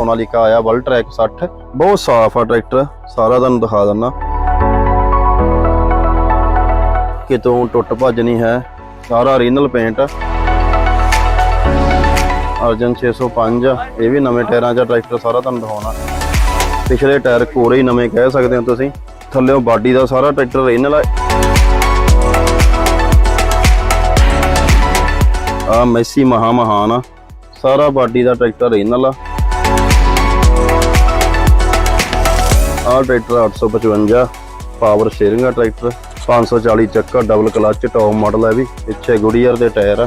ਸੋਨਾਲੀਕਾ ਆਇਆ world track 60 ਬਹੁਤ ਸਾਫ਼ ਆ ਟਰੈਕਟਰ ਸਾਰਾ ਤੁਹਾਨੂੰ ਦਿਖਾ ਦਿੰਨਾ ਕਿਤੋਂ ਟੁੱਟ ਭੱਜ ਨਹੀਂ ਹੈ ਸਾਰਾ ਓਰੀਜਨਲ ਪੇਂਟ ਆ। ਅਰਜਨ 605 ਆ, ਇਹ ਵੀ ਨਵੇਂ ਟਾਇਰਾਂ 'ਚ ਟਰੈਕਟਰ ਸਾਰਾ ਤੁਹਾਨੂੰ ਦਿਖਾਉਣਾ। ਪਿਛਲੇ ਟਾਇਰ ਕੋਰੇ ਹੀ ਨਵੇਂ ਕਹਿ ਸਕਦੇ ਹੋ ਤੁਸੀਂ ਥੱਲੇੋਂ ਬਾਡੀ ਦਾ ਸਾਰਾ ਟਰੈਕਟਰ ਓਰੀਜਨਲ ਆ। ਆ ਮੈਸੀ ਮਹਾ ਮਹਾਨ ਆ ਸਾਰਾ ਬਾਡੀ ਦਾ ਟਰੈਕਟਰ ਓਰੀਜਨਲ ਆ। ਆ ਟਰੈਕਟਰ 855 ਪਾਵਰ ਸਟੀਅਰਿੰਗ ਆ ਟਰੈਕਟਰ 540 ਚੱਕਾ ਡਬਲ ਕਲਚ ਟੌਪ ਮਾਡਲ ਹੈ ਵੀ, ਪਿੱਛੇ ਗੁਡੀਅਰ ਦੇ ਟਾਇਰ ਆ।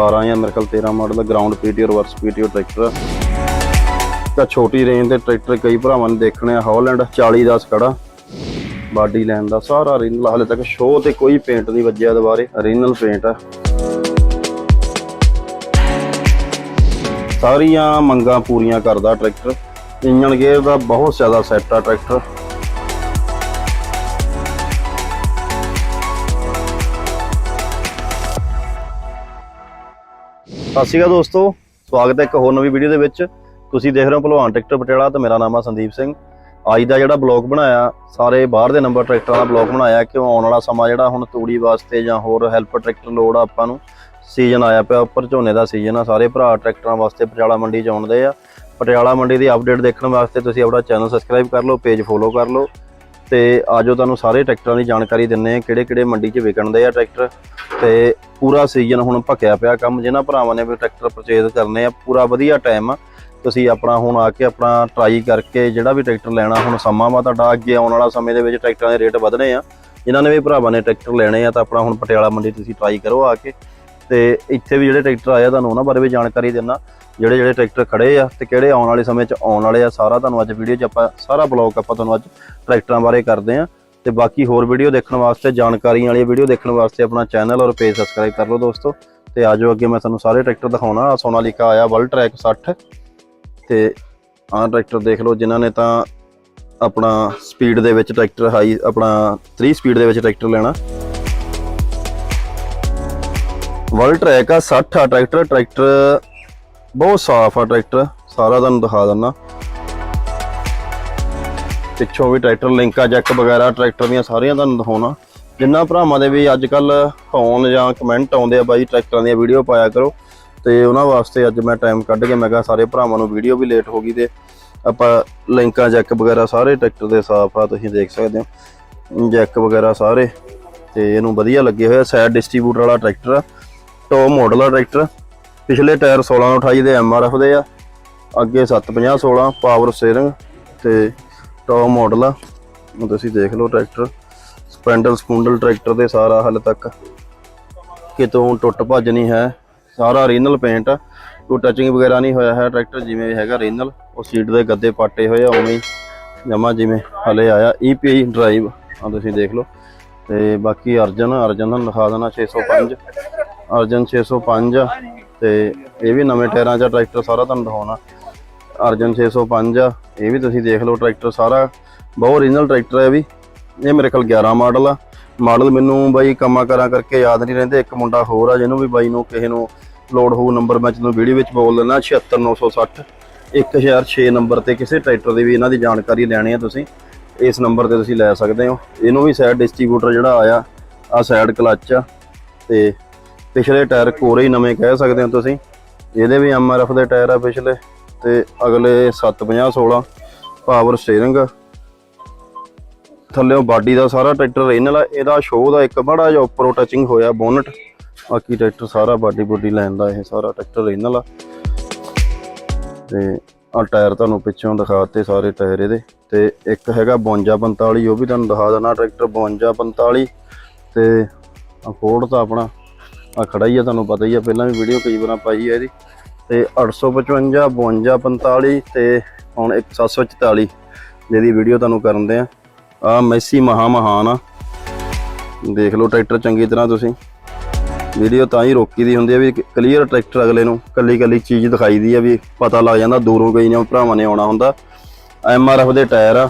12 ਜਾਂ ਮੇਰੇ ਕੋਲ 13 ਮਾਡਲ ਦਾ ground PTO reverse PTO tractor ਆ। ਤਾਂ ਛੋਟੀ ਰੇਂਜ ਦੇ ਟਰੈਕਟਰ ਕਈ ਭਰਾਵਾਂ ਨੇ ਦੇਖਣੇ ਆ ਹੌਲੈਂਡ 40 10 ਖੜਾ ਬਾਡੀ ਲਾਈਨ ਦਾ ਸਾਰਾ ਓਰੀਜਨਲ ਹਾਲੇ ਤੱਕ ਸ਼ੋਅ ਤੇ ਕੋਈ ਪੇਂਟ ਨਹੀਂ ਵੱਜਿਆ ਦੁਬਾਰੇ ਓਰੀਜਨਲ ਪੇਂਟ ਆ। ਸਾਰੀਆਂ ਮੰਗਾਂ ਪੂਰੀਆਂ ਕਰਦਾ ਟਰੈਕਟਰ। ਇੰਜਨ ਗੇਅਰ ਦਾ ਬਹੁਤ ਜ਼ਿਆਦਾ ਸੈੱਟ ਆ ਟਰੈਕਟਰ। ਸਤਿ ਸ਼੍ਰੀ ਅਕਾਲ ਦੋਸਤੋ, ਸਵਾਗਤ ਹੈ ਇੱਕ ਹੋਰ ਨਵੀਂ ਵੀਡੀਓ ਦੇ ਵਿੱਚ। ਤੁਸੀਂ ਦੇਖ ਰਹੇ ਹੋ ਭਲਵਾਨ ਟਰੈਕਟਰ ਪਟਿਆਲਾ ਤੇ ਮੇਰਾ ਨਾਮ ਆ ਸੰਦੀਪ ਸਿੰਘ। ਅੱਜ ਦਾ ਜਿਹੜਾ ਬਲੌਗ ਬਣਾਇਆ, ਸਾਰੇ ਬਾਹਰ ਦੇ ਨੰਬਰ ਟਰੈਕਟਰਾਂ ਦਾ ਬਲੌਗ ਬਣਾਇਆ ਕਿ ਆਉਣ ਵਾਲਾ ਸਮਾਂ ਜਿਹੜਾ ਹੁਣ ਤੂੜੀ ਵਾਸਤੇ ਜਾਂ ਹੋਰ ਹੈਲਪ ਟਰੈਕਟਰ ਲੋੜ ਆ ਆਪਾਂ ਨੂੰ। ਸੀਜ਼ਨ ਆਇਆ ਪਿਆ, ਉੱਪਰ ਝੋਨੇ ਦਾ ਸੀਜ਼ਨ ਆ, ਸਾਰੇ ਭਰਾ ਟਰੈਕਟਰਾਂ ਵਾਸਤੇ ਪਟਿਆਲਾ ਮੰਡੀ ਚ ਆਉਂਦੇ ਆ। ਪਟਿਆਲਾ ਮੰਡੀ ਦੀ ਅਪਡੇਟ ਦੇਖਣ ਵਾਸਤੇ ਤੁਸੀਂ ਆਪਣਾ ਚੈਨਲ ਸਬਸਕ੍ਰਾਈਬ ਕਰ ਲਓ ਪੇਜ ਫੋਲੋ ਕਰ ਲਓ ਤੇ ਆਜੋ ਤੁਹਾਨੂੰ ਸਾਰੇ ਟਰੈਕਟਰਾਂ ਦੀ ਜਾਣਕਾਰੀ ਦਿੰਨੇ ਆ ਕਿਹੜੇ ਕਿਹੜੇ ਮੰਡੀ 'ਚ ਵਿਕਣਦੇ ਆ ਟਰੈਕਟਰ ਤੇ ਪੂਰਾ ਸੀਜ਼ਨ ਹੁਣ ਭੱਕਿਆ ਪਿਆ ਕੰਮ ਜਿਹਨਾਂ ਭਰਾਵਾਂ ਨੇ ਵੀ ਟਰੈਕਟਰ ਪਰਚੇਜ਼ ਕਰਨੇ ਆ, ਪੂਰਾ ਵਧੀਆ ਟਾਈਮ ਆ। ਤੁਸੀਂ ਆਪਣਾ ਹੁਣ ਆ ਕੇ ਆਪਣਾ ਟਰਾਈ ਕਰਕੇ ਜਿਹੜਾ ਵੀ ਟਰੈਕਟਰ ਲੈਣਾ, ਹੁਣ ਸਮਾਂ ਵਾ ਤੁਹਾਡਾ, ਅੱਗੇ ਆਉਣ ਵਾਲਾ ਸਮੇਂ ਦੇ ਵਿੱਚ ਟਰੈਕਟਰਾਂ ਦੇ ਰੇਟ ਵਧਣੇ ਆ। ਜਿਨ੍ਹਾਂ ਨੇ ਵੀ ਭਰਾਵਾਂ ਨੇ ਟਰੈਕਟਰ ਲੈਣੇ ਆ, ਤਾਂ ਆਪਣਾ ਹੁਣ ਪਟਿਆਲਾ ਮੰਡੀ ਤੁਸੀਂ ਟਰਾਈ ਕਰੋ ਆ ਕੇ। ਤੇ ਇੱਥੇ ਵੀ ਜਿਹੜੇ ਟਰੈਕਟਰ ਆਏ ਆ, ਤੁਹਾਨੂੰ ਉਹਨਾਂ ਬਾਰੇ ਵੀ ਜਾਣਕਾਰੀ ਦਿੰਨਾ ਜਿਹੜੇ ਜਿਹੜੇ ਟਰੈਕਟਰ ਖੜੇ ਆ ਤੇ ਕਿਹੜੇ ਆਉਣ ਵਾਲੇ ਸਮੇਂ 'ਚ ਆਉਣ ਵਾਲੇ ਆ, ਸਾਰਾ ਤੁਹਾਨੂੰ ਅੱਜ ਵੀਡੀਓ 'ਚ ਆਪਾਂ, ਸਾਰਾ ਬਲੌਗ ਆਪਾਂ ਤੁਹਾਨੂੰ ਅੱਜ ਟਰੈਕਟਰਾਂ ਬਾਰੇ ਕਰਦੇ ਆ। ਤੇ ਬਾਕੀ ਹੋਰ ਵੀਡੀਓ ਦੇਖਣ ਵਾਸਤੇ ਜਾਣਕਾਰੀਆਂ ਵਾਲੀ ਵੀਡੀਓ ਦੇਖਣ ਵਾਸਤੇ ਆਪਣਾ ਚੈਨਲ ਔਰ ਪੇਜ ਸਬਸਕ੍ਰਾਈਬ ਕਰ ਲਓ ਦੋਸਤੋ। ਤੇ ਆਜੋ ਅੱਗੇ, ਮੈਂ ਤੁਹਾਨੂੰ ਸਾਰੇ ਟਰੈਕਟਰ ਦਿਖਾਉਣਾ। ਆਹ ਸੋਨਾਲੀਕਾ ਆਇਆ ਵਰਲਡ ਟਰੈਕ 60 ਤੇ ਆਹ ਟਰੈਕਟਰ ਦੇਖ ਲਓ, ਜਿਨ੍ਹਾਂ ਨੇ ਤਾਂ ਆਪਣਾ ਸਪੀਡ ਦੇ ਵਿੱਚ ਟਰੈਕਟਰ ਹਾਈ ਆਪਣਾ 3 ਸਪੀਡ ਦੇ ਵਿੱਚ ਟਰੈਕਟਰ ਲੈਣਾ। ਵਰਲਡ ਟਰੈਕ ਆ 60 ਆ ਟਰੈਕਟਰ ਟਰੈਕਟਰ ਬਹੁਤ ਸਾਫ਼ ਆ ਟਰੈਕਟਰ, ਸਾਰਾ ਤੁਹਾਨੂੰ ਦਿਖਾ ਦਿੰਨਾ ਪਿੱਛੋਂ ਵੀ ਟਰੈਕਟਰ ਲਿੰਕਾ ਜੈਕ ਵਗੈਰਾ, ਟਰੈਕਟਰ ਦੀਆਂ ਸਾਰੀਆਂ ਤੁਹਾਨੂੰ ਦਿਖਾਉਣਾ। ਜਿੰਨਾ ਭਰਾਵਾਂ ਦੇ ਵੀ ਅੱਜ ਕੱਲ ਫੋਨ ਜਾਂ ਕਮੈਂਟ ਆਉਂਦੇ ਆ ਬਾਈ, ਟਰੈਕਟਰਾਂ ਦੀਆਂ ਵੀਡੀਓ ਪਾਇਆ ਕਰੋ। ਤੇ ਉਹਨਾਂ ਵਾਸਤੇ ਅੱਜ ਮੈਂ ਟਾਈਮ ਕੱਢ ਕੇ ਮੈਂ ਕਿਹਾ ਸਾਰੇ ਭਰਾਵਾਂ ਨੂੰ ਵੀਡੀਓ ਵੀ ਲੇਟ ਹੋ ਗਈ ਤੇ ਆਪਾਂ ਲਿੰਕਾਂ ਜੈਕ ਵਗੈਰਾ ਸਾਰੇ ਟਰੈਕਟਰ ਦੇ ਸਾਫ਼ ਆ, ਤੁਸੀਂ ਦੇਖ ਸਕਦੇ ਹੋ। ਜੈਕ ਵਗੈਰਾ ਸਾਰੇ, ਤੇ ਇਹਨੂੰ ਵਧੀਆ ਲੱਗੇ ਹੋਇਆ ਸਾਈਡ ਡਿਸਟ੍ਰੀਬਿਊਟਰ ਵਾਲਾ ਟਰੈਕਟਰ ਆ। ਟੌਪ ਮਾਡਲ ਆ। ਟਰੈਕਟਰ ਪਿਛਲੇ ਟਾਇਰ 16 28 ਦੇ ਐਮਆਰਐਫ ਦੇ ਆ। ਅੱਗੇ 750 16 ਪਾਵਰ ਸਟੀਅਰਿੰਗ ਤੇ ਟੌਪ ਮਾਡਲ ਆ। ਤੁਸੀਂ ਦੇਖ ਲਓ ਟਰੈਕਟਰ ਸਪੈਂਡਲ ਸਪੂੰਡਲ ਟਰੈਕਟਰ ਦੇ ਸਾਰਾ ਹਾਲੇ ਤੱਕ। ਕਿਤੋਂ ਟੁੱਟ ਭੱਜ ਨਹੀਂ ਹੈ। ਸਾਰਾ ਓਰੀਜਨਲ ਪੇਂਟ ਆ। ਕੋਈ ਟੱਚਿੰਗ ਵਗੈਰਾ ਨਹੀਂ ਹੋਇਆ ਹੈ ਟਰੈਕਟਰ ਜਿਵੇਂ ਹੈਗਾ ਓਰੀਜਨਲ ਉਹ ਸੀਟ ਦੇ ਗੱਦੇ ਪਾਟੇ ਹੋਏ ਆ, ਉਵੇਂ ਹੀ ਜਮਾ ਜਿਵੇਂ ਹਲੇ ਆਇਆ। ਈਪੀਆਈ ਡਰਾਈਵ ਆ ਤੁਸੀਂ ਦੇਖ ਲਓ। ਤੇ ਬਾਕੀ ਅਰਜਨ ਅਰਜਨ ਤੁਹਾਨੂੰ ਦਿਖਾ ਦੇਣਾ 605 ਅਰਜਨ 605 ਆ ਤੇ ਇਹ ਵੀ ਨਵੇਂ ਟਾਇਰਾਂ 'ਚ ਟਰੈਕਟਰ ਸਾਰਾ ਤੁਹਾਨੂੰ ਦਿਖਾਉਣਾ। ਅਰਜਨ 605 ਆ ਇਹ ਵੀ ਤੁਸੀਂ ਦੇਖ ਲਓ ਟਰੈਕਟਰ ਸਾਰਾ। ਬਹੁਤ ਓਰੀਜਨਲ ਟਰੈਕਟਰ ਹੈ ਵੀ। ਇਹ ਮੇਰੇ ਕੋਲ 11 ਮਾਡਲ ਆ। ਮਾਡਲ ਮੈਨੂੰ ਬਾਈ ਕੰਮਾਂ ਕਰਾਂ ਕਰਕੇ ਯਾਦ ਨਹੀਂ ਰਹਿੰਦੇ। ਇੱਕ ਮੁੰਡਾ ਹੋਰ ਆ, ਜਿਹਨੂੰ ਵੀ ਬਾਈ ਨੂੰ ਕਿਸੇ ਨੂੰ ਲੋਡ ਹੋਊ ਨੰਬਰ ਮੈਂ ਤੁਹਾਨੂੰ ਵੀਡੀਓ ਵਿੱਚ ਬੋਲ ਦਿੰਦਾ 76960 1006 ਨੰਬਰ ਤੇ ਕਿਸੇ ਟਰੈਕਟਰ ਦੀ ਵੀ ਇਹਨਾਂ ਦੀ ਜਾਣਕਾਰੀ ਲੈਣੀ ਆ ਤੁਸੀਂ। ਇਸ ਨੰਬਰ ਤੇ ਤੁਸੀਂ ਲੈ ਸਕਦੇ ਹੋ। ਇਹਨੂੰ ਵੀ ਸਾਈਡ ਡਿਸਟ੍ਰੀਬਿਊਟਰ ਜਿਹੜਾ ਆਇਆ ਆ ਸਾਈਡ ਕਲੱਚ ਆ। ਤੇ ਪਿਛਲੇ ਟਾਇਰ ਕੋਰੇ ਹੀ ਨਵੇਂ ਕਹਿ ਸਕਦੇ ਹੋ ਤੁਸੀਂ। ਇਹਦੇ ਵੀ ਐਮਆਰਐਫ ਦੇ ਟਾਇਰ ਆ ਪਿਛਲੇ ਤੇ ਅਗਲੇ 750 16 ਪਾਵਰ ਸਟੀਅਰਿੰਗ ਥੱਲੇੋਂ ਬਾਡੀ ਦਾ ਸਾਰਾ ਟਰੈਕਟਰ ਓਰੀਜਨਲ ਆ, ਇਹਦਾ ਸ਼ੋਅ ਦਾ ਇੱਕ ਬੜਾ ਜਿਹਾ ਉੱਪਰੋਂ ਟੱਚਿੰਗ ਹੋਇਆ ਬੋਨਟ ਬਾਕੀ ਟਰੈਕਟਰ ਸਾਰਾ ਬਾਡੀ ਬੁੱਡੀ ਲੈਣ ਦਾ ਇਹ ਸਾਰਾ ਟਰੈਕਟਰ ਓਰੀਜਨਲ ਆ। ਤੇ ਆ ਟਾਇਰ ਤੁਹਾਨੂੰ ਪਿੱਛੋਂ ਦਿਖਾਤੇ ਸਾਰੇ ਟਾਇਰ ਇਹਦੇ। ਤੇ ਇੱਕ ਹੈਗਾ 5245 ਉਹ ਵੀ ਤੁਹਾਨੂੰ ਦਿਖਾ ਦੇਣਾ ਟਰੈਕਟਰ 5245 ਤੇ ਆ ਫੋਰਡ ਤਾਂ ਆਪਣਾ ਆ ਖੜਾ ਹੀ ਆ, ਤੁਹਾਨੂੰ ਪਤਾ ਹੀ ਆ, ਪਹਿਲਾਂ ਵੀ ਵੀਡੀਓ ਕਈ ਵਾਰ ਪਾਈ ਹੈ ਇਹਦੀ। ਤੇ 855 5245 ਤੇ ਹੁਣ 744 ਜਿਹਦੀ ਵੀਡੀਓ ਤੁਹਾਨੂੰ ਕਰਨ ਦੇ ਆ। ਆ ਮੈਸੀ ਮਹਾ ਮਹਾਨ ਆ। ਦੇਖ ਲਓ ਟਰੈਕਟਰ ਚੰਗੀ ਤਰ੍ਹਾਂ ਤੁਸੀਂ। ਵੀਡੀਓ ਤਾਂ ਹੀ ਰੋਕੀ ਦੀ ਹੁੰਦੀ ਆ ਵੀ ਕਲੀਅਰ ਟਰੈਕਟਰ ਅਗਲੇ ਨੂੰ ਕੱਲੀ ਕੱਲੀ ਚੀਜ਼ ਦਿਖਾਈ ਦੀ ਆ ਵੀ ਪਤਾ ਲੱਗ ਜਾਂਦਾ ਦੂਰੋਂ ਗਈ ਨੇ ਭਰਾਵਾਂ ਨੇ ਆਉਣਾ ਹੁੰਦਾ। ਐਮ ਆਰ ਐਫ ਦੇ ਟਾਇਰ ਆ।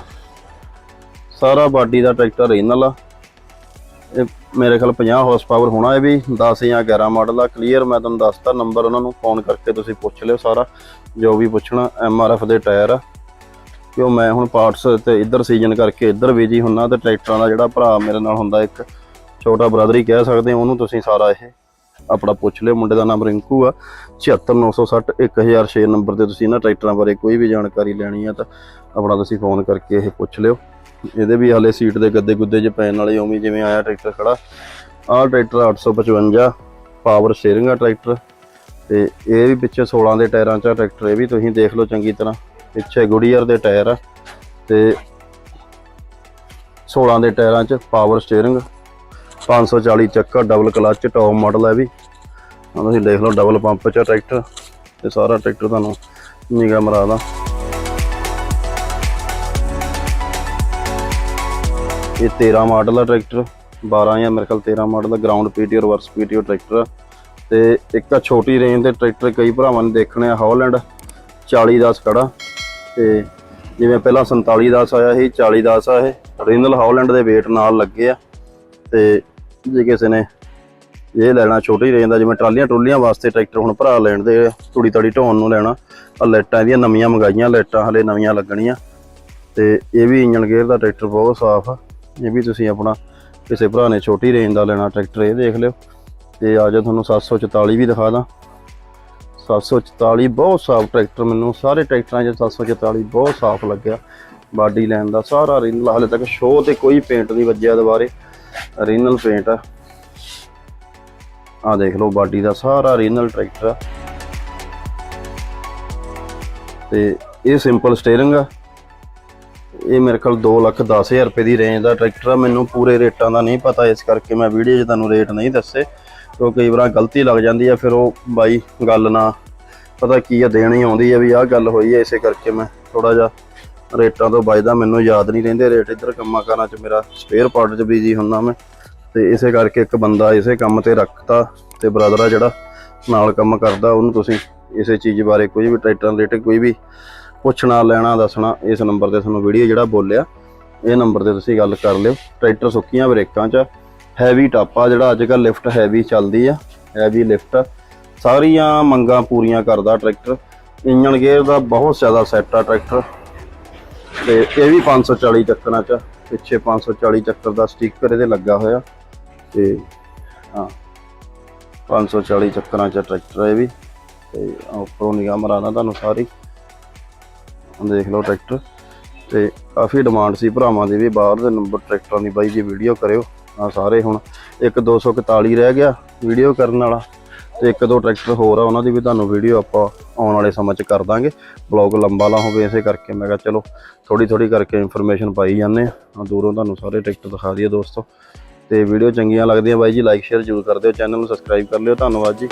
ਸਾਰਾ ਬਾਡੀ ਦਾ ਟਰੈਕਟਰ ਓਰੀਜਨਲ ਆ ਇਹ ਮੇਰੇ ਖਿਆਲ 50 ਹਾਰਸ ਪਾਵਰ ਹੋਣਾ ਇਹ ਵੀ 10 ਜਾਂ 11 ਮਾਡਲ ਆ ਕਲੀਅਰ ਮੈਂ ਤੁਹਾਨੂੰ ਦੱਸਤਾ ਨੰਬਰ ਉਹਨਾਂ ਨੂੰ ਫੋਨ ਕਰਕੇ ਤੁਸੀਂ ਪੁੱਛ ਲਿਓ ਸਾਰਾ, ਜੋ ਵੀ ਪੁੱਛਣਾ ਐਫ ਦੇ ਟਾਇਰ ਆ ਕਿਉਂ ਮੈਂ ਹੁਣ ਪਾਰਟਸ ਤੇ ਇੱਧਰ ਸੀਜ਼ਨ ਕਰਕੇ ਇੱਧਰ ਬਿਜ਼ੀ ਹੁੰਨਾ ਤੇ ਟਰੈਕਟਰਾਂ ਦਾ ਜਿਹੜਾ ਭਰਾ ਮੇਰੇ ਨਾਲ ਹੁੰਦਾ ਇੱਕ ਛੋਟਾ ਬ੍ਰਦਰ ਹੀ ਕਹਿ ਸਕਦੇ ਉਹਨੂੰ ਤੁਸੀਂ ਸਾਰਾ ਇਹ ਆਪਣਾ ਪੁੱਛ ਲਿਓ, ਮੁੰਡੇ ਦਾ ਨਾਮ ਰਿੰਕੂ ਆ 76960 1006 ਨੰਬਰ ਤੇ ਤੁਸੀਂ ਇਹਨਾਂ ਟਰੈਕਟਰਾਂ ਬਾਰੇ ਕੋਈ ਵੀ ਜਾਣਕਾਰੀ ਲੈਣੀ ਆ ਤਾਂ ਆਪਣਾ ਤੁਸੀਂ ਫੋਨ ਕਰਕੇ ਇਹ ਪੁੱਛ ਲਿਓ। ਇਹਦੇ ਵੀ ਹਾਲੇ ਸੀਟ ਦੇ ਗੱਦੇ ਗੁੱਦੇ 'ਚ ਪੈਣ ਵਾਲੇ ਉਵੇਂ ਜਿਵੇਂ ਆਇਆ ਟਰੈਕਟਰ ਖੜਾ। ਆਹ ਟਰੈਕਟਰ 855 ਪਾਵਰ ਸਟੀਅਰਿੰਗ ਆ ਟਰੈਕਟਰ। ਤੇ ਇਹ ਵੀ ਪਿੱਛੇ 16 ਦੇ ਟਾਇਰਾਂ 'ਚ ਆ ਟਰੈਕਟਰ, ਇਹ ਵੀ ਤੁਸੀਂ ਦੇਖ ਲਓ ਚੰਗੀ ਤਰ੍ਹਾਂ। ਪਿੱਛੇ ਗੁੜੀਅਰ ਦੇ ਟਾਇਰ ਆ ਤੇ 16 ਦੇ ਟਾਇਰਾਂ 'ਚ ਪਾਵਰ ਸਟੀਅਰਿੰਗ 540 ਚੱਕਾ ਡਬਲ ਕਲਚ ਟੌਪ ਮਾਡਲ ਹੈ ਵੀ। ਤੁਸੀਂ ਦੇਖ ਲਓ ਡਬਲ ਪੰਪ 'ਚ ਆ ਟਰੈਕਟਰ ਤੇ ਸਾਰਾ ਟਰੈਕਟਰ ਤੁਹਾਨੂੰ ਨਿਗਾ ਮਰਾਦਾ ਇਹ 13 ਮਾਡਲ ਆ ਟਰੈਕਟਰ 12 ਜਾਂ ਮੇਰੇ ਖਿਆਲ 13 ਮਾਡਲ ਦਾ ground PTO reverse PTO tractor ਆ। ਤੇ ਇੱਕ ਆ ਛੋਟੀ ਰੇਂਜ ਦੇ ਟਰੈਕਟਰ ਕਈ ਭਰਾਵਾਂ ਨੇ ਦੇਖਣੇ ਆ ਹੌਲੈਂਡ 40 10 ਖੜਾ। ਤੇ ਜਿਵੇਂ ਪਹਿਲਾਂ 47 10 ਆਇਆ ਸੀ 40 10 ਆ ਇਹ। ਰੀਨਲ ਹਾਲੈਂਡ ਦੇ weight ਨਾਲ ਲੱਗੇ ਆ। ਤੇ ਜੇ ਕਿਸੇ ਨੇ ਇਹ ਲੈਣਾ ਛੋਟੀ ਰੇਂਜ ਦਾ, ਜਿਵੇਂ ਟਰਾਲੀਆਂ ਟਰੂਲੀਆਂ ਵਾਸਤੇ ਟਰੈਕਟਰ ਹੁਣ ਭਰਾ ਲੈਣ ਦੇ ਤੂੜੀ ਤੜੀ ਢੋਣ ਨੂੰ ਲੈਣਾ। ਆ ਲਾਈਟਾਂ ਇਹਦੀਆਂ ਨਵੀਆਂ ਮੰਗਾਈਆਂ, ਲਾਈਟਾਂ ਹਲੇ ਨਵੀਆਂ ਲੱਗਣੀਆਂ। ਤੇ ਇਹ ਵੀ ਇੰਜਨ ਗੇਅਰ ਦਾ ਟਰੈਕਟਰ ਬਹੁਤ ਸਾਫ਼ ਆ। ਇਹ ਵੀ ਤੁਸੀਂ ਆਪਣਾ ਕਿਸੇ ਭਰਾ ਨੇ ਛੋਟੀ ਰੇਂਜ ਦਾ ਲੈਣਾ ਟਰੈਕਟਰ ਇਹ ਦੇਖ ਲਿਓ। ਤੇ ਆ ਜਾ ਤੁਹਾਨੂੰ 744 ਵੀ ਦਿਖਾ ਦਾਂ। 744 ਬਹੁਤ ਸਾਫ਼ ਟਰੈਕਟਰ ਮੈਨੂੰ, ਸਾਰੇ ਟਰੈਕਟਰਾਂ 'ਚ 744 ਬਹੁਤ ਸਾਫ਼ ਲੱਗਿਆ। ਬਾਡੀ ਲਾਈਨ ਦਾ ਸਾਰਾ ਰੀਨਲ ਹਾਲੇ ਤੱਕ ਸ਼ੋਅ ਤੇ ਕੋਈ ਪੇਂਟ ਨਹੀਂ ਵੱਜਿਆ ਦੁਬਾਰੇ। ਰੀਨਲ ਪੇਂਟ ਆ। ਆ ਦੇਖ ਲਓ ਬਾਡੀ ਦਾ ਸਾਰਾ ਰੀਨਲ ਟਰੈਕਟਰ ਆ। ਤੇ ਇਹ ਸਿੰਪਲ ਸਟੀਅਰਿੰਗ ਆ। ਇਹ ਮੇਰੇ ਕੋਲ 2 ਲੱਖ 10000 ਰੁਪਏ ਦੀ ਰੇਂਜ ਦਾ ਟਰੈਕਟਰ ਆ। ਮੈਨੂੰ ਪੂਰੇ ਰੇਟਾਂ ਦਾ ਨਹੀਂ ਪਤਾ, ਇਸ ਕਰਕੇ ਮੈਂ ਵੀਡੀਓ 'ਚ ਤੁਹਾਨੂੰ ਰੇਟ ਨਹੀਂ ਦੱਸੇ। ਕਿਉਂਕਿ ਕਈ ਵਾਰ ਗਲਤੀ ਲੱਗ ਜਾਂਦੀ ਆ, ਫਿਰ ਉਹ ਬਾਈ ਗੱਲ ਨਾ ਪਤਾ ਕੀ ਆ, ਦੇਣੀ ਆਉਂਦੀ ਆ ਵੀ ਆਹ ਗੱਲ ਹੋਈ ਆ, ਇਸੇ ਕਰਕੇ ਮੈਂ ਥੋੜਾ ਜਿਹਾ ਰੇਟਾਂ ਤੋਂ ਬਚਦਾ ਮੈਨੂੰ ਯਾਦ ਨਹੀਂ ਰਹਿੰਦੇ। ਰੇਟ ਇੱਧਰ ਕੰਮਾਂ ਕਾਰਾਂ 'ਚ ਮੇਰਾ ਸਪੇਅਰ ਪਾਰਟ 'ਚ ਬਿਜ਼ੀ ਹੁੰਦਾ ਮੈਂ। ਤੇ ਇਸੇ ਕਰਕੇ ਇੱਕ ਬੰਦਾ ਇਸੇ ਕੰਮ ਤੇ ਰੱਖਤਾ ਤੇ ਬ੍ਰਦਰ ਆ ਜਿਹੜਾ ਨਾਲ ਕੰਮ ਕਰਦਾ, ਉਹਨੂੰ ਤੁਸੀਂ ਇਸੇ ਚੀਜ਼ ਬਾਰੇ ਕੋਈ ਵੀ ਟਰੈਕਟਰਾਂ ਰਿਲੇਟਡ ਕੋਈ ਵੀ ਪੁੱਛਣਾ, ਲੈਣਾ, ਦੱਸਣਾ, ਇਸ ਨੰਬਰ ਤੇ ਤੁਹਾਨੂੰ ਵੀਡੀਓ ਜਿਹੜਾ ਬੋਲਿਆ, ਇਹ ਨੰਬਰ ਤੇ ਤੁਸੀਂ ਗੱਲ ਕਰ ਲਿਓ। ਟਰੈਕਟਰ ਸੁੱਕੀਆਂ ਬ੍ਰੇਕਾਂ 'ਚ ਹੈਵੀ ਟਾਪਾ ਜਿਹੜਾ ਅੱਜ ਕੱਲ ਲਿਫਟ ਹੈਵੀ ਚੱਲਦੀ ਆ ਹੈਵੀ ਲਿਫਟ ਸਾਰੀਆਂ ਮੰਗਾਂ ਪੂਰੀਆਂ ਕਰਦਾ ਟਰੈਕਟਰ। ਇੰਜਨ ਗੇਅਰ ਦਾ ਬਹੁਤ ਜ਼ਿਆਦਾ ਸੈੱਟ ਆ ਟਰੈਕਟਰ। ਤੇ ਇਹ ਵੀ 540 ਚੱਕਰਾਂ 'ਚ ਆ। ਪਿੱਛੇ 540 ਚੱਕਰ ਦਾ ਸਟicker ਇਹਦੇ ਲੱਗਾ ਹੋਇਆ। ਤੇ ਹਾਂ 540 ਚੱਕਰਾਂ 'ਚ ਟਰੈਕਟਰ ਇਹ ਵੀ। ਤੇ ਉੱਪਰੋਂ ਨਿਗਾਹ ਮਰਾਦਾ ਤੁਹਾਨੂੰ ਸਾਰੀ। ਦੇਖ ਲਓ ਟਰੈਕਟਰ। ਤੇ ਕਾਫੀ ਡਿਮਾਂਡ ਸੀ ਭਰਾਵਾਂ ਦੀ ਵੀ, ਬਾਹਰ ਦੇ ਨੰਬਰ ਟਰੈਕਟਰਾਂ ਦੀ ਬਾਈ ਜੀ ਵੀਡੀਓ ਕਰਿਓ। ਆ ਸਾਰੇ ਹੁਣ ਇੱਕ 241 ਰਹਿ ਗਿਆ ਵੀਡੀਓ ਕਰਨ ਵਾਲਾ। ਤੇ ਇੱਕ ਦੋ ਟਰੈਕਟਰ ਹੋਰ ਆ, ਉਹਨਾਂ ਦੀ ਵੀ ਤੁਹਾਨੂੰ ਵੀਡੀਓ ਆਪਾਂ ਆਉਣ ਵਾਲੇ ਸਮਾਂ 'ਚ ਕਰ ਦਾਂਗੇ। ਬਲੌਗ ਲੰਬਾ ਨਾ ਹੋਵੇ ਇਸੇ ਕਰਕੇ, ਮੈਂ ਕਿਹਾ ਚਲੋ ਥੋੜੀ ਥੋੜੀ ਕਰਕੇ ਇਨਫੋਰਮੇਸ਼ਨ ਪਾਈ ਜਾਂਦੇ ਆ ਦੂਰੋਂ ਤੁਹਾਨੂੰ ਸਾਰੇ ਟਰੈਕਟਰ ਦਿਖਾ ਦਈਏ ਦੋਸਤੋ। ਤੇ ਵੀਡੀਓ ਚੰਗੀਆਂ ਲੱਗਦੀਆਂ ਬਾਈ ਜੀ ਲਾਈਕ ਸ਼ੇਅਰ ਜ਼ਰੂਰ ਕਰ ਦਿਓ ਚੈਨਲ ਨੂੰ ਸਬਸਕ੍ਰਾਈਬ ਕਰ ਲਿਓ। ਧੰਨਵਾਦ ਜੀ।